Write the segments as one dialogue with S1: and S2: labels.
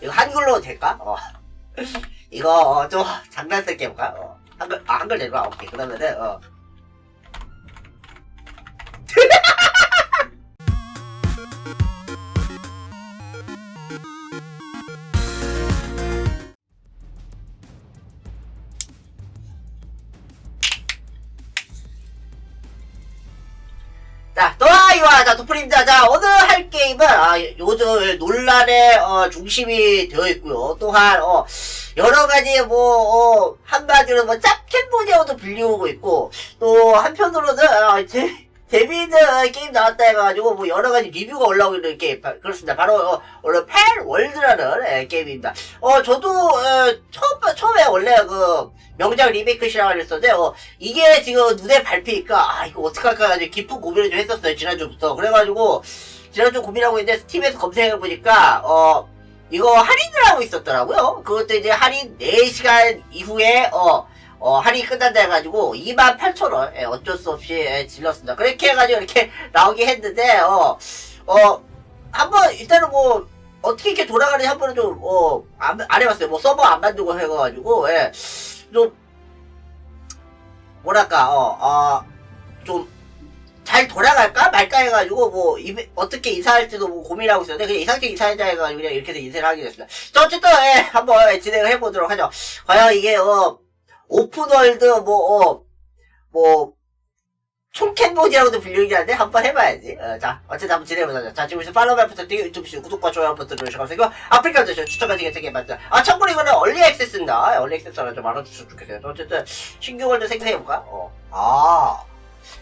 S1: 이거 한글로 될까? 어. 이거 어, 좀 장난스럽게 해볼까? 어. 한글 아 한글 될까? 오케이 그러면은 어. 자, 또아이와 자, 도프입니다. 자, 오늘 할 게임은, 아, 요즘 논란의, 어, 중심이 되어 있고요. 또한, 어, 여러 가지, 뭐, 어, 한마디로 뭐, 짭켓 모니아도 불리우고 있고, 또, 한편으로는, 어, 재, 재미있는 게임 나왔다 해가지고, 뭐, 여러 가지 리뷰가 올라오고 있는 게임, 바- 그렇습니다. 바로, 어, 오늘 팬 월드라는 예, 게임입니다. 어, 저도, 어, 처음, 처음에 원래 그, 명작 리메이크 시작을 했었는데, 어, 이게 지금 눈에 밟히니까 아 이거 어떡할까 아주 깊은 고민을 좀 했었어요 지난주부터 그래가지고 지난주 고민하고 있는데 스팀에서 검색해보니까 어 이거 할인을 하고 있었더라고요 그것도 이제 할인 4시간 이후에 어 어, 할인이 끝난다 해가지고, 28,000원, 예, 어쩔 수 없이, 예, 질렀습니다. 그렇게 해가지고, 이렇게 나오게 했는데, 어, 어, 한번, 일단은 뭐, 어떻게 이렇게 돌아가는지 한 번은 좀, 어, 안, 안 해봤어요. 뭐, 서버 안 만들고 해가지고, 예, 좀, 뭐랄까, 어, 어, 좀, 잘 돌아갈까 말까 해가지고, 뭐, 이 어떻게 이사할지도 뭐 고민하고 있었는데, 그냥 이상하게 이사하자 해가지고, 그냥 이렇게 해서 인쇄를 하게 됐습니다. 자, 어쨌든, 예, 한번 진행을 해보도록 하죠. 과연 이게, 어, 오픈월드, 뭐, 어, 뭐, 총캔모디라고도 불리긴 한데, 한번 해봐야지. 어, 자, 어쨌든 한번 진행해보자. 자, 지금 팔로우 부탁드리고, 유튜브 시 구독과 좋아요 버튼 감사하고, 아프리카 저 추천까지 되게 맞다. 아, 참고로 이거는 얼리 액세스입니다. 얼리 액세스라 좀 알아주셨으면 좋겠어요. 어쨌든, 신규 월드 생성해볼까? 어. 아,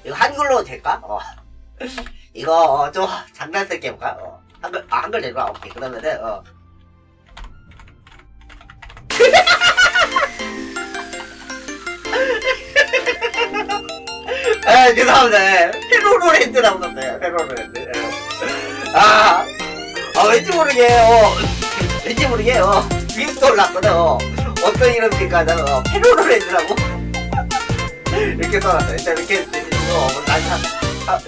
S1: 이거 한글로 될까? 어. 이거, 어, 좀 장난스럽게 해볼까? 어. 한글, 아, 한글 될까? 오케이. 그러면은, 어. 아, 죄송합니다. 페로로랜드라고 썼어요. 페로로랜드. 예. 아, 아, 왠지 모르게, 어, 왠지 모르게, 어, 주입도 올랐거든. 어, 어떤 이름입니까? 나, 어, 페로로랜드라고. 이렇게 써놨어요. 일단 이렇게, 어, 뭐, 다시, 한- 아.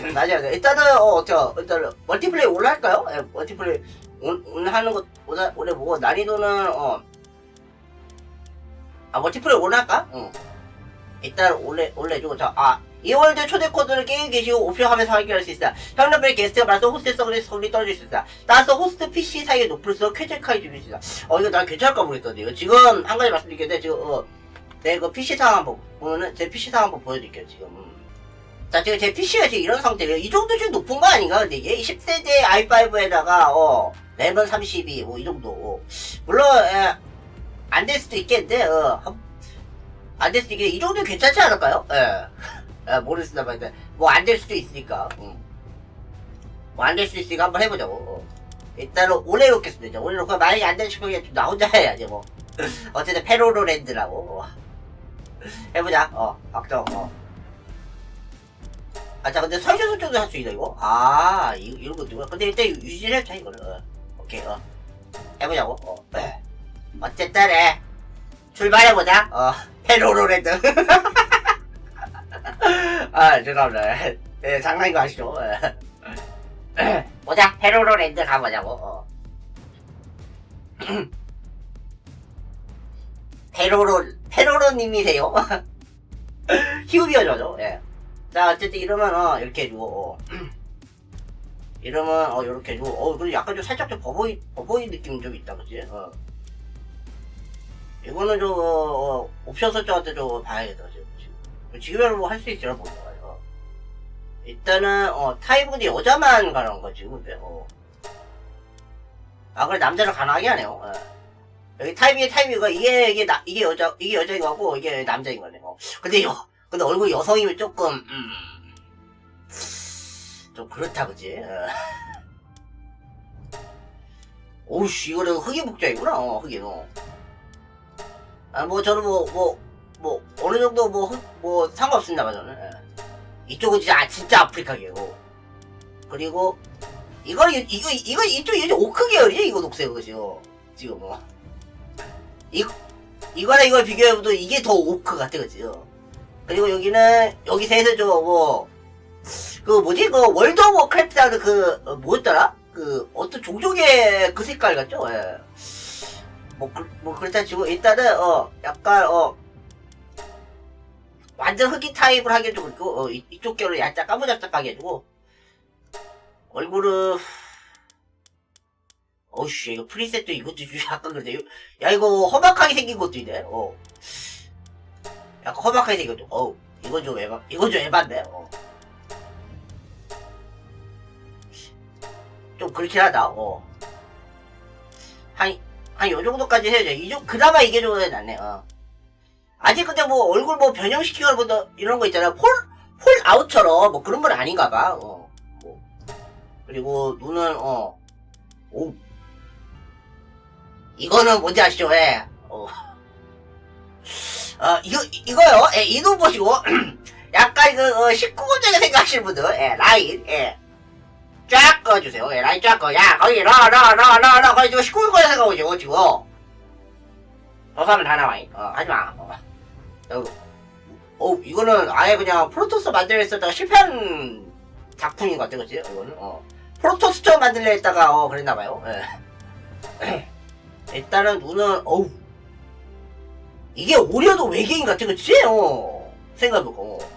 S1: 일단은, 어, 어떻게, 일단은, 멀티플레이 올라 할까요? 예, 멀티플레이, 오- 오늘 하는 것, 오늘, 오늘 뭐고, 난이도는, 어, 아, 멀티플레이 올라 할까? 응. 일단 올래 올래주고 자 아. 이월드 초대 코드를 게임 계시고 오픈하면서 확인할 수 있다. 현업의 게스트가 많아서 호스트 서버의 성능이 떨어질 수 있다. 따라서 호스트 PC 사이에 높을수록 쾌적하게 줄일 수 있다. 어 이거 난 괜찮을까 모르겠던데 이거 지금 한 가지 말씀드리겠는데 지금 어, 내그 PC 상황 한번 보면은 제 PC 상황 한번 보여드릴게요 지금. 음. 자 지금 제 PC가 지금 이런 상태예요. 이 정도 좀 높은 거 아닌가? 근데 이게 10세대 i5에다가 어 램은 32 뭐 이 정도. 어. 물론 안 될 수도 있겠는데 어. 한- 안될 수도 있겠는데 이 정도면 괜찮지 않을까요? 예. 아, 모르겠습니다. 뭐안 될 수도 있으니까. 음. 뭐 안 될 수도 있으니까 한번 해보자고. 어. 일단은 올해 놓겠습니다. 올해 놓고 만약에 안 되는 싶으면 나 혼자 해야지 뭐. 어쨌든 페로로랜드라고. 어. 해보자. 어, 박정. 어. 아, 자, 근데 설계 설정도 할 수 있다 이거. 아, 이, 이런 것도. 근데 일단 유지를 해자 이거를. 어. 오케이. 어. 해보자고. 어. 네. 어쨌든 해. 출발해보자. 어. 페로로랜드. 아, 죄송합니다. 예, 장난인 거 아시죠? 예. 보자, 페로로랜드 가보자고. 어. 페로로, 페로로님이세요? 히우비어죠, 예. 자, 어쨌든 이러면, 어, 이렇게 해주고, 어. 이러면, 어, 요렇게 해주고, 어, 그리고 약간 좀 살짝 좀 버보이, 버보이 느낌 좀 있다, 그치? 어. 이거는 좀, 어, 어, 옵션 설정한테 좀 봐야겠다, 지금. 지금. 지금은 뭐할 수 있지는 몰라요. 일단은 어 타입은 여자만 가는 거지 근데 어. 아 그래 남자를 가능하게 하네요. 어. 여기 타입이 타입이고 이게 이게 나 이게 여자 이게 여자인 거고 이게 남자인 거네. 어. 근데 요 근데 얼굴 여성이면 조금 음, 좀 그렇다 그지. 어. 오우씨 이거는 흑인 복장이구나. 어, 흑인. 어. 아뭐 저는 뭐뭐뭐 어느 정도 뭐흑뭐 상관없습니다 봐 저는. 예. 이쪽은 진짜, 아, 진짜 아프리카계고. 그리고, 이거, 이거, 이거, 이쪽, 이제 오크 계열이에요, 이거 녹색, 그죠? 지금 뭐. 이거, 이거랑 이걸 비교해봐도 이게 더 오크 같아, 그죠? 그리고 여기는, 여기 셋은 좀, 뭐, 그, 뭐지, 그, 월드 오브 워크래프트라는 그, 어, 뭐였더라? 그, 어떤 종족의 그 색깔 같죠? 예. 뭐, 그, 뭐 그렇다 치고 일단은 어 약간 어 완전 흑인 타입을 하게 좀 그렇고 어, 이, 이쪽 결을 약간 까무잡잡하게 해주고 얼굴은 어우씨 이거 프리셋도 이것도 좀 약간 그런데 요- 야 이거 험악하게 생긴 것도 있네 어 약간 험악하게 것도 어우 이건 좀 에바 이건 좀 에반데 어. 좀 그렇긴 하다 어. 한, 한 요 정도까지 해야죠. 이 정, 그나마 이게 좀 낫네, 어. 아직 근데 뭐 얼굴 뭐 변형시키거나 뭐 이런 거 있잖아. 폴, 폴 아웃처럼 뭐 그런 건 아닌가 봐, 어. 뭐. 그리고 눈은, 어. 오. 이거는 뭔지 아시죠? 예. 어. 어, 이거, 이거요. 예, 이눈 보시고. 약간 그, 어, 19금적인 생각하시는 분들, 예, 라인, 예. 쫙 꺼주세요. 예, 라인 쫙 꺼. 야, 거기, 러, 러, 러, 러, 러, 거기 지금 19금적인 생각하시고, 지금. 더 사면 다 나와. 어, 하지 마. 어. 어, 이거는 아예 그냥 프로토스 만들려 했었다가 실패한 작품인 것 같아, 그치? 이거는, 어. 프로토스 처음 만들려 했다가, 어, 그랬나봐요. 예. 일단은 눈은, 어우. 이게 오려도 외계인 같아, 그치? 어. 생각해보고. 어.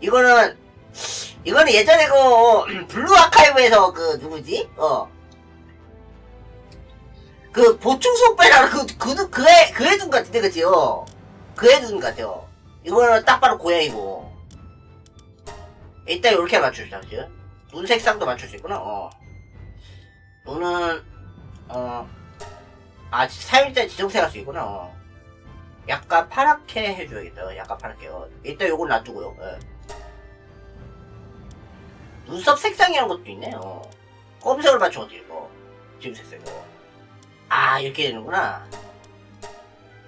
S1: 이거는, 이거는 예전에 그, 어, 블루 아카이브에서 그, 누구지? 어. 그, 보충 빼라는 그, 그, 눈- 그 애, 그애눈 같은데, 그치? 어. 그애눈 같아요. 이거는 딱 봐도 고양이고. 일단 이렇게 맞추자, 그치? 눈 색상도 맞출 수 있구나, 어. 눈은, 어, 아, 사용자 지정색 할 수 있구나, 어. 약간 파랗게 해줘야겠다, 약간 파랗게. 어. 일단 요건 놔두고요, 예. 눈썹 색상이라는 것도 있네, 어. 검색을 맞춰, 어떻게, 이거. 지금 색상, 이거. 아, 이렇게 되는구나.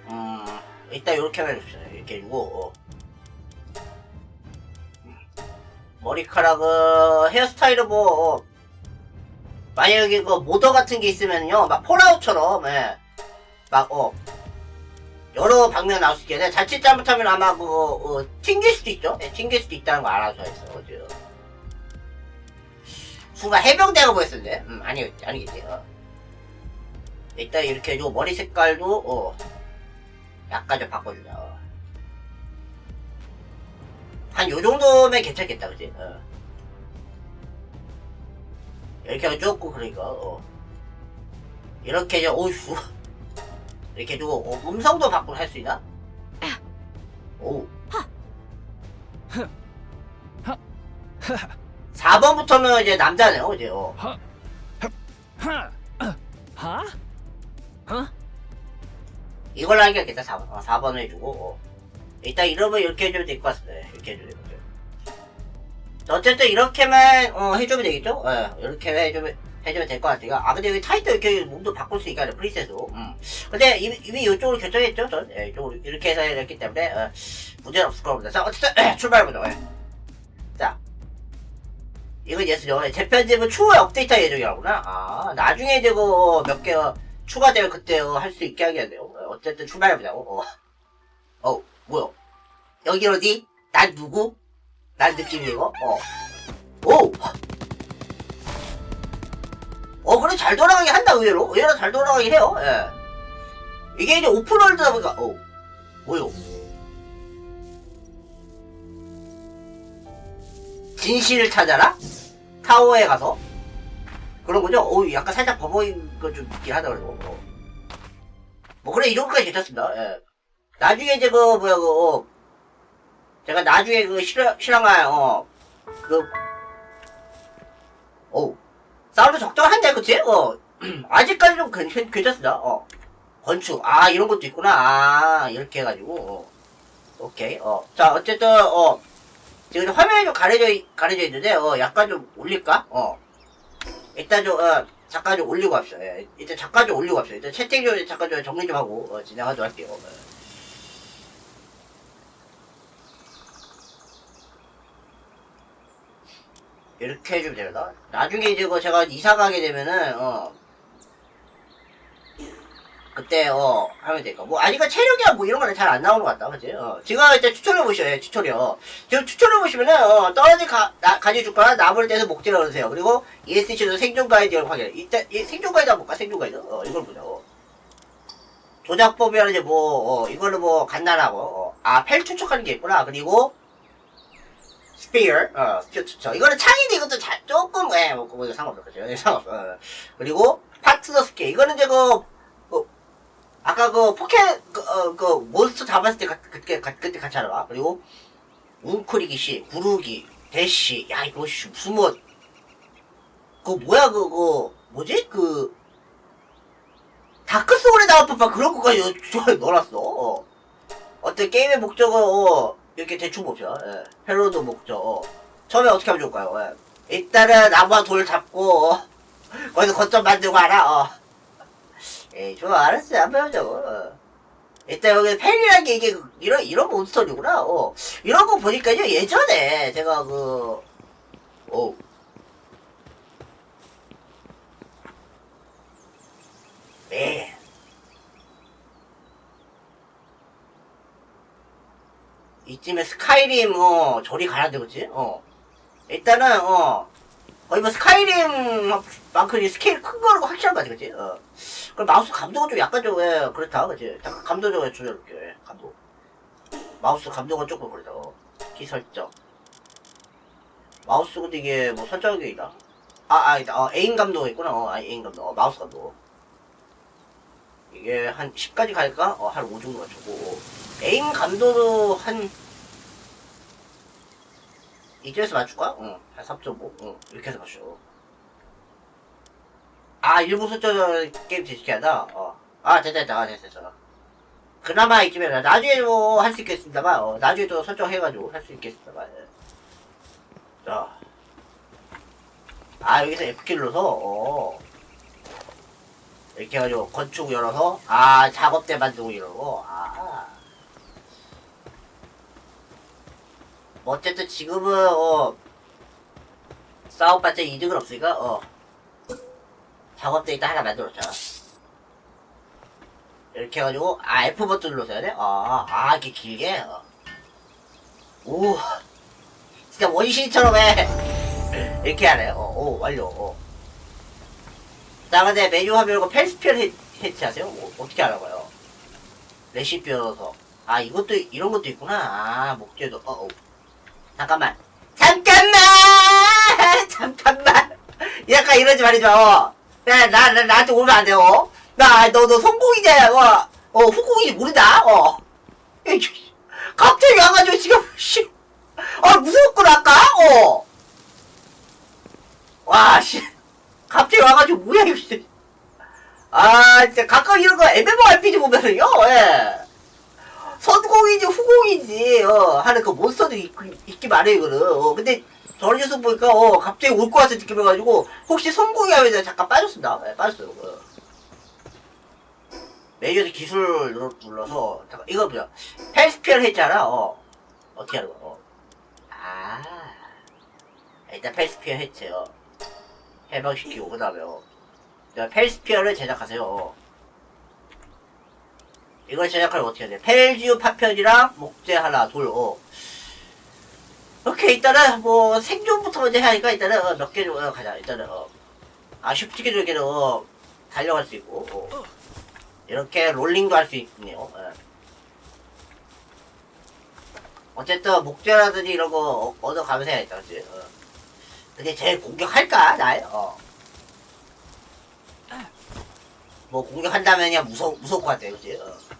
S1: 음, 일단 이렇게만 해줍시다. 이렇게 해주고, 어. 머리카락은, 헤어스타일은 뭐, 어, 만약에 그 모더 같은 게 있으면요, 막 폴아웃처럼, 예. 막, 어, 여러 방면 나올 수 있겠네. 자칫 잘못하면 아마 그, 어, 튕길 수도 있죠? 예, 튕길 수도 있다는 거 알아서 했어, 어제. 순간 해병대가 보였었는데, 음, 아니, 아니겠지, 어. 일단 이렇게 해주고, 머리 색깔도, 어, 약간 좀 바꿔주자, 어. 한요 정도면 괜찮겠다, 그지? 어. 이렇게 좁고, 그러니까, 어. 이렇게 이제, 오이씨. 이렇게 누구 어, 음성도 바꾸고 할 수 있나? 아. 오. 4번부터는 이제 남자네요, 그죠? 어.
S2: 어?
S1: 이걸로 하는 게 낫겠다, 4번. 어, 4번 해주고. 어. 일단 이름을 이렇게 해주면 될 것 같습니다. 네, 이렇게 해주면 되겠죠. 어쨌든 이렇게만, 어, 해주면 되겠죠? 어, 이렇게 해주면. 해주면 될 것 같아요. 아, 근데 여기 타이틀 이렇게 몸도 바꿀 수 하네, 프리셋으로. 음. 근데 이미, 이미 이쪽으로 결정했죠, 전? 예, 이쪽으로 이렇게 해서 했기 때문에, 어, 문제는 없을 겁니다. 자, 어쨌든, 출발해보죠, 예. 자. 이건 예스죠. 예, 재편집은 추후에 업데이트 예정이라구나. 아, 나중에 이제 그, 몇 개, 어, 추가되면 그때 어, 할수 있게 하겠네요. 어, 어쨌든 출발해보자고. 어. 어, 뭐야? 여기 어디? 난 누구? 난 느낌이 이거? 어. 오! 어, 그래, 잘 돌아가게 한다, 의외로. 의외로 잘 돌아가긴 해요, 예. 이게 이제 오픈월드다 보니까, 어. 뭐요? 진실을 찾아라? 타워에 가서? 그런 거죠? 어, 약간 살짝 버거인 거좀 있긴 하다, 그래도. 어. 뭐, 그래, 이 정도까지 괜찮습니다, 예. 나중에 이제 그, 뭐야, 그, 어, 제가 나중에 그 실황, 실황할, 어, 그, 어, 사운드 적당한데, 그치? 어, 아직까지 좀 괜찮, 괜찮습니다, 어. 건축, 아, 이런 것도 있구나, 아, 이렇게 해가지고, 어. 오케이, 어. 자, 어쨌든, 어, 지금 화면이 좀 가려져, 있- 가려져 있는데, 어, 약간 좀 올릴까? 어. 일단 좀, 어, 잠깐 좀 올리고 합시다. 예. 일단 잠깐 좀 올리고 합시다. 일단 채팅 좀 잠깐 좀 정리 좀 하고, 어, 진행하도록 할게요. 예. 이렇게 해주면 되나? 나중에 이제 그 제가 이사 가게 되면은, 어, 그때, 어, 하면 될까. 뭐, 아직은 체력이야, 뭐, 이런 거는 잘 안 나오는 것 같다, 그지? 어, 지금 일단 추천해 보셔요, 추천이요. 지금 추천해 보시면은, 어, 떨어진 가, 나, 가지 줄거나 나무를 떼서 목재를 얻으세요. 그리고 ESC도 생존 가이드를 확인해. 일단, 이 생존 가이드 한번 볼까? 생존 가이드. 어, 이걸 보자고. 조작법이라는 이제 뭐, 어, 이거는 뭐 간단하고, 어, 아, 펠 추적하는 게 있구나. 그리고, 스피어, 어, 추적. 이거는 창인데 이것도 자, 조금, 예, 뭐, 뭐, 이거 상관없어. 그죠? 예, 상관없어. 어. 그리고, 파트너 스케일. 이거는 이제 그, 그, 아까 그 포켓, 그, 어, 그, 몬스터 잡았을 때, 가- 그때, 가- 그때 같이 하라. 그리고, 웅크리기 시, 구르기, 대시, 야, 이거, 씨, 무슨 뭐, 그, 뭐야, 그, 그, 뭐지? 그, 다크 소울에 나올 법한 그런 것까지 저 넣어놨어. 어. 어떤 게임의 목적은, 어, 이렇게 대충 봅시다. 예. 패러드 목적. 어. 처음에 어떻게 하면 좋을까요? 예. 일단은 나무와 돌 잡고, 어. 거기서 거점 만들고 하라, 어. 에이, 좋아, 알았어요. 한번 해보자고. 어. 일단 여기 펠이라는 게 이게 그- 이런, 이런 몬스터류구나. 어. 이런 거 보니까요, 예전에 제가 그, 어. 네. 이쯤에 스카이림, 어, 저리 가야 되겠지? 어. 일단은, 어, 거의 뭐 스카이림 만큼 스케일 큰 거는 확실한 거 같아, 그치? 어. 그럼 마우스 감독은 좀 약간 좀, 예, 그렇다, 그치? 잠깐 감도적으로 조절할게, 예, 감독. 마우스 감독은 조금 그렇다, 어. 키 설정. 마우스 근데 이게 뭐 설정이? 아, 아, 있다. 어, 에임 감독 있구나. 어, 아, 에임 감독. 어, 마우스 감독. 이게 한 10까지 갈까? 어, 한 5 정도 맞추고. 에임 감도도 한, 이쯤에서 맞출까? 응, 한 3.5? 응, 이렇게 해서 맞춰. 아, 일부 설정 게임 제시키 하다? 어. 아, 됐다, 됐다, 아, 됐다, 됐다. 그나마 이쯤에, 나중에 뭐, 할 수 있겠습니다만, 어, 나중에 또 설정해가지고 할 수 있겠습니다만. 예. 자. 아, 여기서 F키를 눌러서, 어. 이렇게 해가지고 건축 열어서 아 작업대 만들고 이러고 아 어쨌든 지금은 어 싸움봤자 이득은 없으니까 어 작업대 일단 하나 만들었잖아 이렇게 해가지고 아 F 버튼 눌러서 해야 돼? 아, 아 이렇게 길게 어. 오 진짜 원시처럼 해 이렇게 하네 어, 오 완료 어. 자, 근데 메뉴 화면이고 펠스피어 해- 해체하세요? 어, 어떻게 알아봐요? 레시피 열어서. 아, 이것도, 이런 것도 있구나. 아, 목재도, 어, 어. 잠깐만. 잠깐만! 잠깐만! 약간 이러지 말이죠. 어. 나, 나, 나, 나한테 오면 안 돼요. 어? 나, 너, 너 성공이잖아. 어, 어, 후공인지 모른다. 어. 갑자기 와가지고 지금, 씨. 아, 무서웠구나, 아까? 어. 와, 씨. 갑자기 와가지고 뭐야 이거 진짜. 아 진짜 가끔 이런 거 MMORPG 보면은요 예. 선공인지 후공인지 어, 하는 그 몬스터도 있, 있기 마련해 이거는 어, 근데 저런 녀석 보니까 어, 갑자기 올 것 같은 느낌이어가지고 혹시 성공이 하면 잠깐 빠졌습니다 예, 빠졌어요 어. 메뉴에서 기술 눌러- 눌러서 잠깐 이거 보자 펠스피어 했잖아 어. 어떻게 하는 거야 어. 아 일단 펠스피어 했죠 해방시키고 그 다음에 어. 자, 펠스피어를 제작하세요 어. 이걸 제작하면 어떻게 해야 돼? 펠지우 파편이랑 목재 하나 돌 어. 오케이 일단은 뭐 생존부터 먼저 해야 하니까 일단은 어, 몇개 정도 어, 가자 일단은 어. 아 쉽게 저기는 어, 달려갈 수 있고 어. 이렇게 롤링도 할 수 있네요 예. 어쨌든 목재라든지 이런 거 어, 얻어가면서 해야겠다 그치? 어. 근데 쟤 공격할까 날? 어. 뭐 공격한다면야 무서 무서울 것 같아, 그지? 어.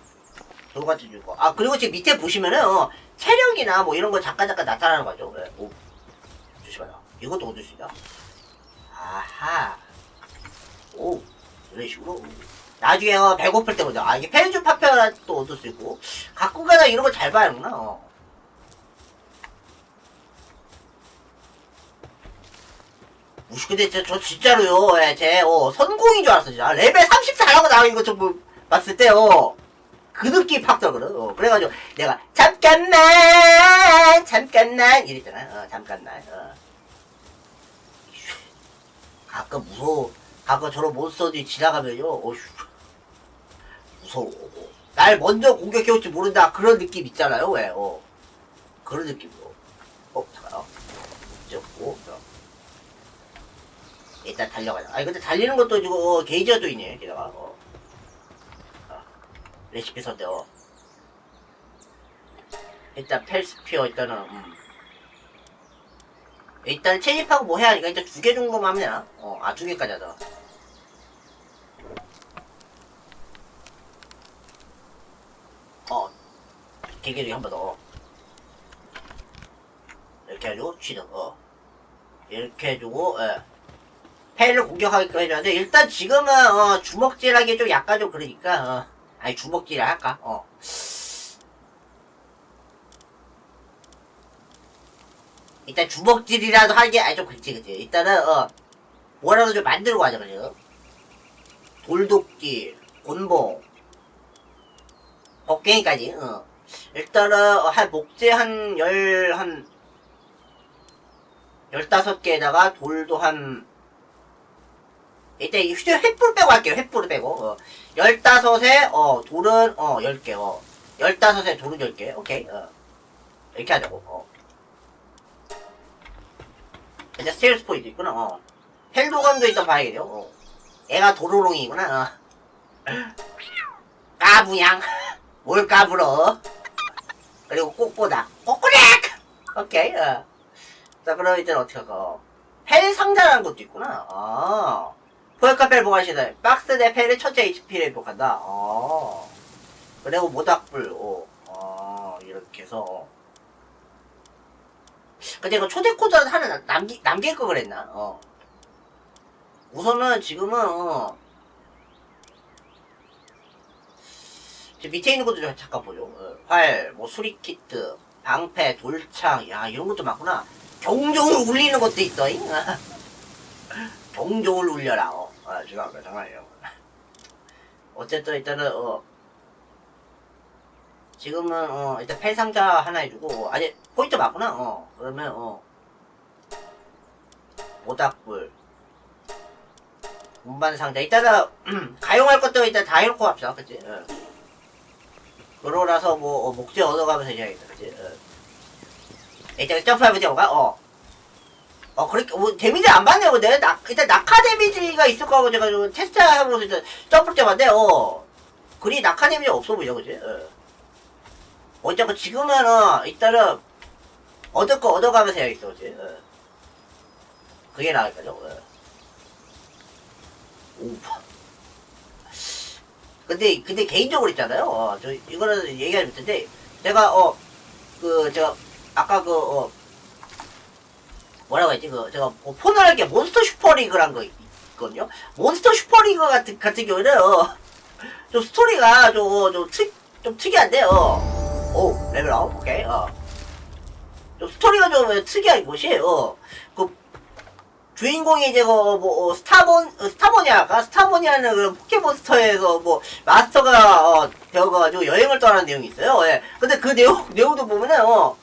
S1: 돌같이 주고. 아 그리고 지금 밑에 보시면은 어, 체력이나 뭐 이런 거 잠깐 잠깐 나타나는 거죠. 네. 오, 조심하라. 이것도 얻을 수 있다. 아하. 오, 이런 식으로. 나중에 어, 배고플 때 보자. 아 이게 파편을 또 얻을 수 있고 갖고 가다 이런 거 잘 봐야구나. 어. 무시 근데 저, 저 진짜로요 예, 제 어, 선공인 줄 알았어 진짜 레벨 34라고 나온 거좀 봤을 때 요 그 느낌 팍 들거든 어, 그래가지고 내가 잠깐만 잠깐만 이랬잖아 어, 잠깐만 어. 가끔 무서워 가끔 저런 몬스터들이 지나가면요 어휴 무서워 날 먼저 공격해올지 모른다 그런 느낌 있잖아요 왜 어. 그런 느낌으로 어 잠깐 어. 고 일단 달려가자. 아니 근데 달리는 것도 지금 어, 게이지가 또 있네. 게다가 어. 아. 레시피 썼대, 어. 일단 펠스피어 일단은, 음. 일단 채집하고 뭐 해야 하니까 일단 두 개 정도만 하면 되나? 어, 아, 두 개까지 하자. 어, 개개리 한번 더. 이렇게 해주고, 취득, 어. 이렇게 해주고, 예. 공격하게끔 해줘야 돼. 일단 지금은, 어, 주먹질하기 좀 약간 좀 그러니까, 어. 아니, 주먹질을 할까? 어. 일단 주먹질이라도 하는 게, 아니, 좀 그렇지, 그치. 일단은, 어, 뭐라도 좀 만들고 가자, 그죠? 돌독질, 곤봉, 곡괭이까지, 어. 일단은, 어, 한, 목재 한, 열, 한, 열다섯 개에다가 돌도 한, 일단 이 휴대 횃불 빼고 할게요. 횃불을 빼고. 어. 열다섯에, 어, 돌은, 어, 열 개, 어. 열다섯에 돌은 열 개. 오케이, 어. 이렇게 하자고, 어. 이제 스테일스 포인트 있구나, 어. 헬도감도 일단 봐야겠네요, 어. 애가 도로롱이구나, 어. 까부양. 뭘 까불어. 그리고 꽃보다. 꼬꾸렉! 오케이, 어. 자, 그럼 이제 어떻게 할까? 펠 상자라는 것도 있구나. 아. 포획카펠 보관시설. 박스 내 펠을 첫째 HP를 회복한다. 아. 그리고 모닥불, 오. 아, 이렇게 해서. 어. 근데 이거 초대 코드 하나 남기, 남길 거 그랬나? 어. 우선은 지금은, 어. 밑에 있는 것도 좀 잠깐 보죠. 어, 활, 뭐 수리키트, 방패, 돌창, 야 이런 것도 많구나. 경종을 울리는 것도 있어. 잉? 경종을 울려라. 어. 아, 죄송합니다. 장난이에요. 어쨌든 일단은 어. 지금은 어 일단 펜 상자 하나 해주고 어, 아니 포인트 맞구나. 어 그러면 어 모닥불 운반 상자 일단은 가용할 것도 일단 다 해놓고 합시다. 그치? 어. 그러라서 뭐 어, 목재 얻어가면서 해야겠다. 그치? 어. 일단 점프해보자 볼까? 어. 어, 그렇게, 뭐, 데미지 안 받네요, 근데. 낙, 일단 낙하 데미지가 있을 거고, 제가 좀 테스트 해보면서 일단 점프 때 봤는데, 어. 그리 낙하 데미지 없어 보이죠, 그지? 어. 어쨌건 지금은, 어, 일단은, 얻을 거 얻어가면서 해야겠어, 그지? 어. 그게 나을 거죠, 어. 오. 근데, 근데 개인적으로 있잖아요. 어, 저, 이거는 얘기하지 못했는데, 내가, 어, 그, 저, 아까 그, 어, 뭐라고 했지? 그, 제가 뭐 폰을 할게 몬스터 슈퍼리그란 거 있거든요? 몬스터 슈퍼리그 같은, 같은 경우는, 어, 좀 스토리가 좀, 어, 좀, 특, 좀 특이한데, 어. 오, 레벨 업, 오케이, 어. 좀 스토리가 좀 특이한 곳이, 어, 그, 주인공이 이제, 그, 뭐, 어, 스타본, 어, 스타본이랄까? 스타본이라는 그런 포켓몬스터에서 뭐, 마스터가, 어, 되어가지고 여행을 떠나는 내용이 있어요, 예. 근데 그 내용, 내용도 보면은, 어,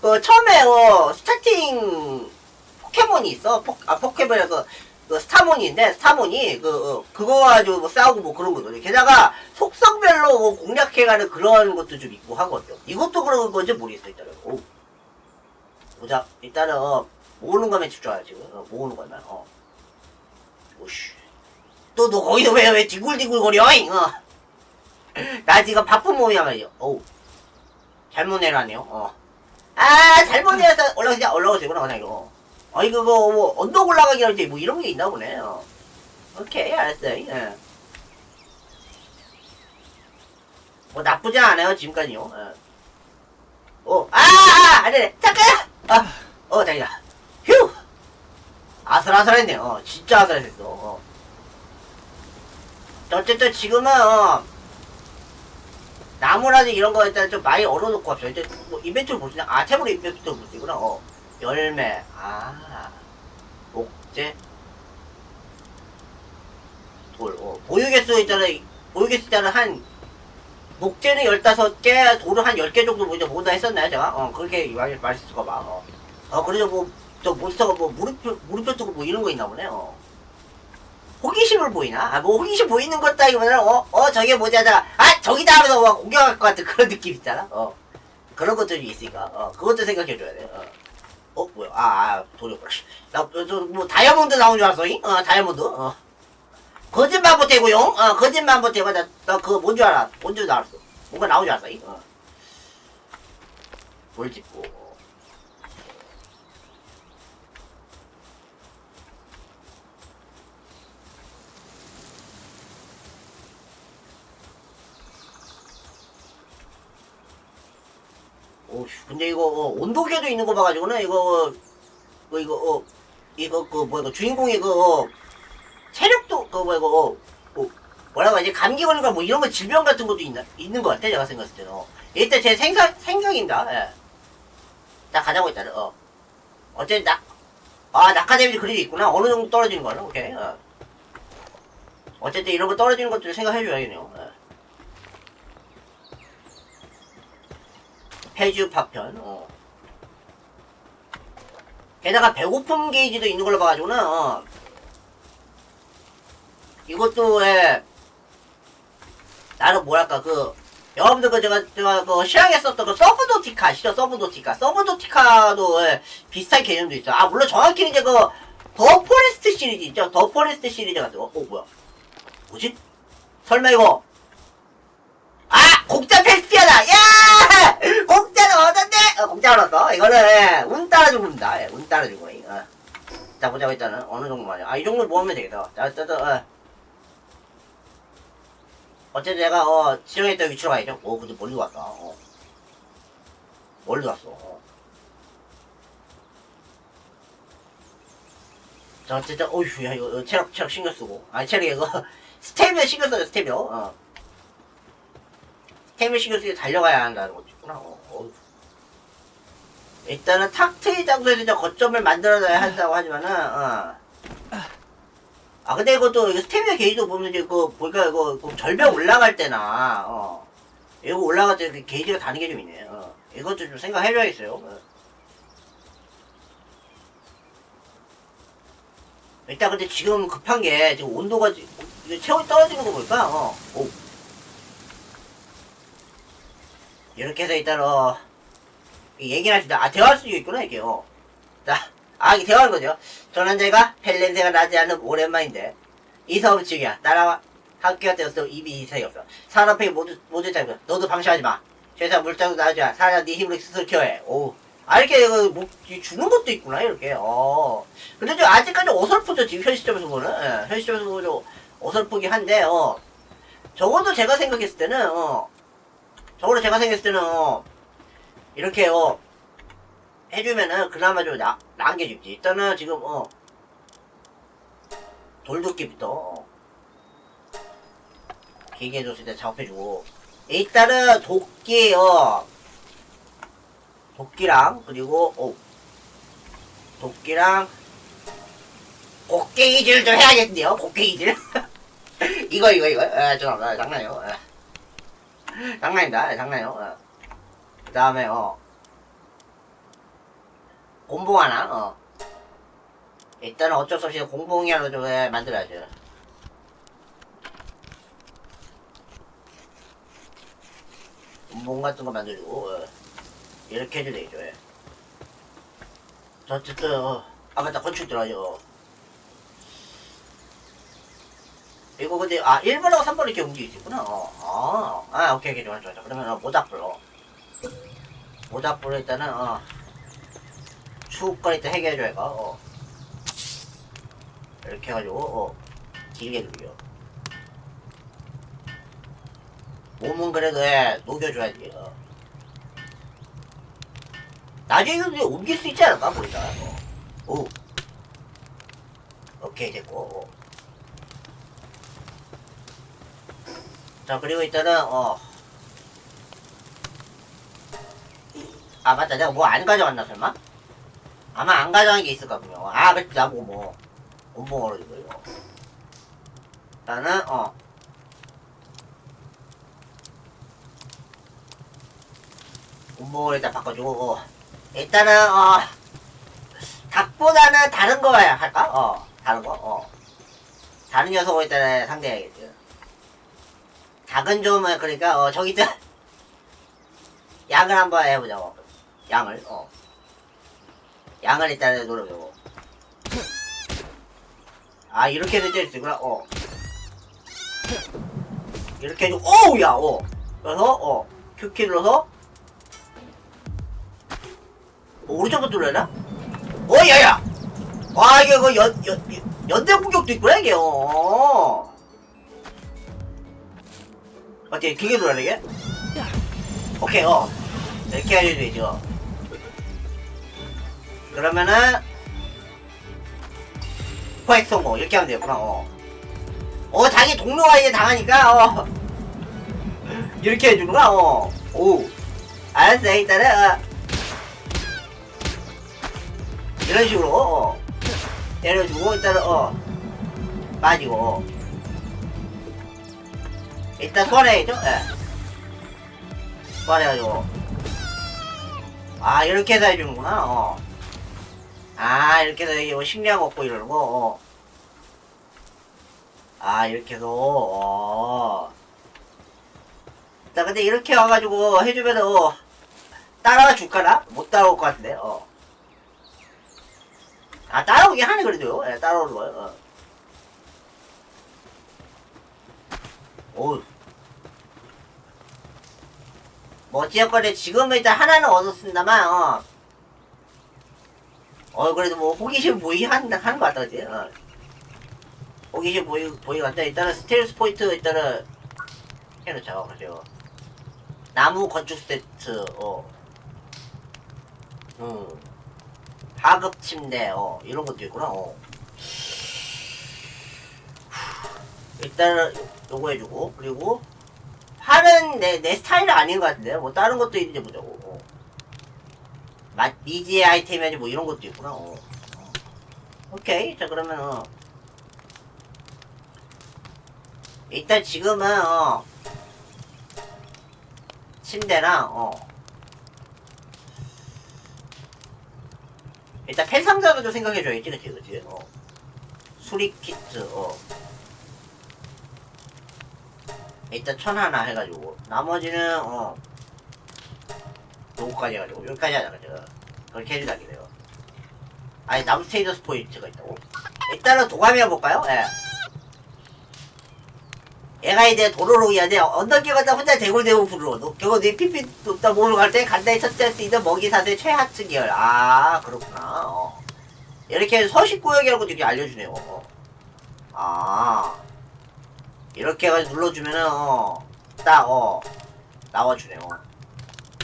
S1: 그, 처음에, 어, 스타팅, 포켓몬이 있어. 포, 아, 포켓몬에서 그 스타몬인데 스타몬이 그 어, 그거 가지고 뭐 싸우고 뭐 그런 거거든요. 게다가 속성별로 뭐 공략해가는 그런 것도 좀 있고 하거든요. 이것도 그런 건지 모르겠어 일단은. 오. 보자. 일단은 어, 모으는 거면 집중하자 지금. 어, 모으는 거면. 어. 오씨. 또 너 거기서 왜 왜 뒹굴뒹굴 거려? 잉? 어. 나 지금 바쁜 몸이야 말이야. 어우. 잘못 내라네요. 어. 아 잘못 내려서 올라가자 올라가세구나 그냥 이거. 아니 그거 뭐 언덕 올라가기 할 때 뭐 이런 게 있나 보네. 어. 오케이 알았어. 예. 뭐 나쁘지 않아요 지금까지요. 예. 어, 아, 아, 안 돼, 잠깐. 아, 어, 다행이다. 휴. 아슬아슬했네. 어, 진짜 아슬했어. 어. 어쨌든 지금은 어, 나무라든지 이런 거 일단 좀 많이 얼어놓고 왔어요. 이제 뭐 이벤트를 볼수 있나? 아, 탭으로 이벤트를 볼수 있구나. 어. 열매, 아, 목재, 돌, 어, 보유개수 있잖아요. 보유개수 있잖아 한, 목재는 15개, 돌은 한 10개 정도 뭐 이제 모다 했었나요, 제가? 어, 그렇게 말, 말했을까 봐. 어, 어 그래서 뭐, 저 몬스터가 뭐, 무릎, 무릎 뜨고 뭐 이런 거 있나 보네, 어. 호기심을 보이나? 아, 뭐, 호기심 보이는 것다기보다는, 어, 어, 저게 뭐지 하다가, 아, 저기다 하면서 막 공격할 것 같은 그런 느낌 있잖아? 어. 그런 것들이 있으니까, 어, 그것도 생각해줘야 돼, 어. 어 뭐야 아, 아 돌이었구나 나뭐 다이아몬드 나온 줄 알았어 잉? 어 다이아몬드 어 거짓말 못해고요. 어, 거짓말 못해고 나, 나 그거 뭔 줄 알아? 뭔 줄 알았어? 뭔가 나온 줄 알았어. 어. 뭘 짓고. 오, 근데 이거 어, 온도계도 있는 거 봐가지고는 이거 어, 뭐 이거 어, 이거 그 뭐야 그 주인공이 그 어, 체력도 그 뭐야 이거 어, 뭐, 뭐라고 하지 감기 걸린 거뭐 이런 거 질병 같은 것도 있나 있는 것 같아 제가 생각했을 때는 어. 일단 제 생각 생각입니다. 예. 자 가자고 일단은 어 어쨌든 나아 낙하데미지 그래도 있구나 어느 정도 떨어지는 거는 오케이 어. 어쨌든 이런 거 떨어지는 것들 생각해줘야겠네요. 예. 폐주 파편. 어. 게다가 배고픔 게이지도 있는 걸로 봐가지고는 어. 이것도 예 나는 뭐랄까 그 여러분들 그 제가 제가 그 시황에 썼던 그 서브도티카 아시죠? 서브도티카. 서브도티카도 예, 비슷한 개념도 있어 아 물론 정확히는 이제 그 더 포레스트 시리즈 있죠? 더 포레스트 시리즈 같은 거 어 뭐야? 뭐지? 설마 이거? 아! 공짜 페스티아다! 야 얻었어 이거는 예, 운 따라주고 입니다 예, 운 따라주고 어. 자 보자고 일단은 어느 정도만요 아이 정도 모으면 되겠다 자 일단 어. 어쨌든 내가 어 지정했던 위치로 가야죠 오 근데 멀리 왔다 어. 멀리 왔어 어. 자 어쨌든 어휴 야 이거 체력 체력 신경 쓰고 아니 체력 이거 스태미나 신경 써요 스태미나 어. 스태미나 신경 쓰게 달려가야 한다는 있구나 어. 일단은 탁 트인 장소에서 이제 거점을 만들어놔야 한다고 하지만은 어. 아 근데 이것도 이거 스태미나 게이지도 보면 이제 그 보니까 이거 그 절벽 올라갈 때나 어 이거 올라갈 때 그 게이지가 다른 게좀 있네 어 이것도 좀 생각해줘야겠어요 어. 일단 근데 지금 급한 게 지금 온도가 지- 이게 체온이 떨어지는 거 보니까 어 오. 이렇게 해서 일단 어이 수 있다 아 대화할 수 있구나 이게 어 자, 아, 이게 대화하는 거죠. 전환자가 펠 냄새가 나지 않는 오랜만인데, 이 사업 측이야. 나랑 학교가 되었어. 입이 이상이 없어. 산업회의 모두, 모두 짧고, 너도 방심하지 마. 최소한 물장도 나지 마. 사람 네 힘으로 스스로 키워해. 오. 아, 이렇게, 그, 뭐, 이 주는 것도 있구나, 이렇게. 어. 근데 좀 아직까지 어설프죠, 지금 현 시점에서 보는. 예, 현 시점에서 보면 좀 어설프긴 한데, 어. 적어도 제가 생각했을 때는, 어. 적어도 제가 생각했을 때는, 어. 이렇게, 어. 해주면은 그나마 좀 나, 좋지. 일단은 지금 어 돌도끼부터 어, 기계 줬을 때 작업해주고 일단은 도끼 어 도끼랑 그리고 어 도끼랑 곡괭이질 좀 해야겠네요. 곡괭이질 이거 이거 이거 아 죄송합니다 장난이요. 예. 장난입니다. 예, 장난이요. 어. 그 다음에 어 공봉 하나, 어. 일단은 어쩔 수 없이 공봉이라도 좀 해, 만들어야죠. 공봉 같은 거 만들고, 어. 이렇게 해도 되죠, 예. 자, 어쨌든, 어. 아, 맞다, 건축 들어가죠. 이거 근데, 아, 1번하고 3번 이렇게 있구나, 어. 아, 아, 오케이, 오케이, 좋아, 좋아. 그러면, 어, 모닥불, 어. 모닥불 일단은, 어. 추후거리 때 해결해줘야 가 어. 이렇게 해가지고 어. 길게 누겨 몸은 그래도 해 녹여줘야지 어. 나중에 근데 옮길 수 있지 않을까 보니까 어. 오 오케이 됐고 어. 자 그리고 일단은 어. 아 맞다 내가 뭐 안 가져왔나 설마? 아마 안 가져간 게 있을 거군요. 아, 그치, 나보고 뭐, 온봉 얼어지고, 이거. 일단은, 어. 온봉을 일단 바꿔주고, 어. 일단은, 어. 닭보다는 다른 거 할까? 어. 다른 거, 어. 다른 녀석을 일단은 상대해야겠지. 닭은 좀, 그러니까, 어, 저기, 있 양을 한번 해보자고. 양을, 어. 양을 일단 노려보고. 아 이렇게 될수 있구나 어. 이렇게 해주고 어우 야 어 그래서 어 큐키 눌러서. 어, 오른쪽부터 눌러야 어 야야. 와 이게 그 연, 연, 연대 공격도 있구나 이게 어. 어떻게 길게 눌러야 되게? 오케이 어. 이렇게 해야 되죠 그러면은 포획 성공 이렇게 하면 되겠구나 어. 어 자기 동료가 이제 당하니까 어 이렇게 해주는구나 어오 알았어 일단은 어. 이런 식으로 어. 때려주고 일단은 어 빠지고 어. 일단 소환해야죠 예 소환해가지고 아 이렇게 해서 해주는구나 어. 아 이렇게 해서 이거 식량 얻고 이러는 거 어. 아 이렇게 해서 어. 나 근데 이렇게 와가지고 해주면 어, 따라와 줄까나? 못 따라올 것 같은데 어. 아 따라오긴 하네 그래도 예, 따라오는 거예요 어. 오. 뭐 어찌됐건에 지금은 일단 하나는 얻었습니다만 어. 어 그래도 뭐 호기심 보이 한, 하는 것 같다 그지 어. 호기심 보이 보이 간다. 일단은 스텔스 포인트 일단은 해놓자 그죠 나무 건축 세트 어. 음. 하급 침대 어. 이런 것도 있구나 어. 일단은 요거 해주고 그리고 팔은 내, 내 스타일 은 아닌 것 같은데 뭐 다른 것도 있는지 보자고. 어. 마, 미지의 아이템이 뭐 이런 것도 있구나. 어. 어. 오케이. 자 그러면 어. 일단 지금은 어. 침대랑 어. 일단 펜상자도 좀 생각해줘야지 그치 그치? 어. 수리 키트 어. 일단 천 하나 해가지고. 나머지는 어 요거까지 해가지고 여기까지 하자 그죠? 그렇게 해주자 그래요. 아니 나무 스테이더스 포인트가 있다고? 일단은 도감이 해볼까요? 예. 얘가 이제 도로로 이제 언덕길 걷다 혼자 대굴대굴 부르러 결국 네 피피 높다 몸을 갈때 간단히 첫째할 수 있는 먹이 사슬 최하층 계열 아 그렇구나. 어. 이렇게 서식구역이라고 되게 알려주네요. 어. 아. 이렇게 해가지고 눌러주면은 어, 딱 어, 나와주네요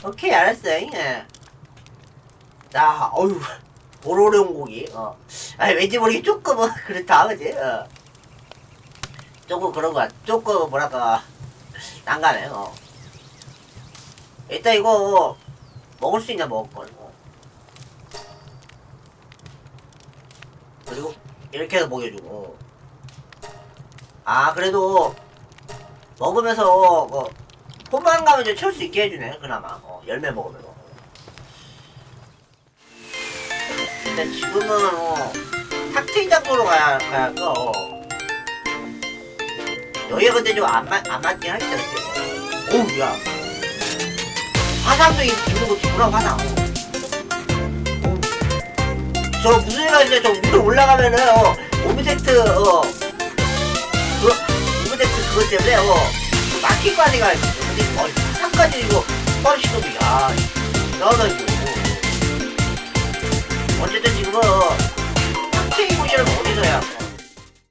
S1: 오케이 알았어요 예. 자 어휴 도로령 고기 어. 아니 왠지 모르게 조금 은 그렇다 그지 어. 조금 그런 거 같, 조금 뭐랄까 난감해. 어. 일단 이거 먹을 수 있냐 먹을 걸. 어. 그리고 이렇게 해서 먹여주고. 아 그래도 먹으면서 뭐 포만감을 좀 채울 수 있게 해주네. 그나마 어, 열매 먹으면서. 일단 지금은 어, 탁트인 장소로 가야 가야 할까. 어. 여기가 근데 좀안 맞긴 하겠다, 그치? 오우, 야. 화상도 있는 것도 있구나, 화상. 어우. 저 무슨 애가 이제 저 위로 올라가면은, 어, 오브젝트, 어, 그, 오브젝트 그것 때문에, 어, 그 막힐 거 아니가, 근데, 어, 화상까지 이거, 아, 나나 이거. 어쨌든 지금은, 어, 상체 이곳이라면 어디서야?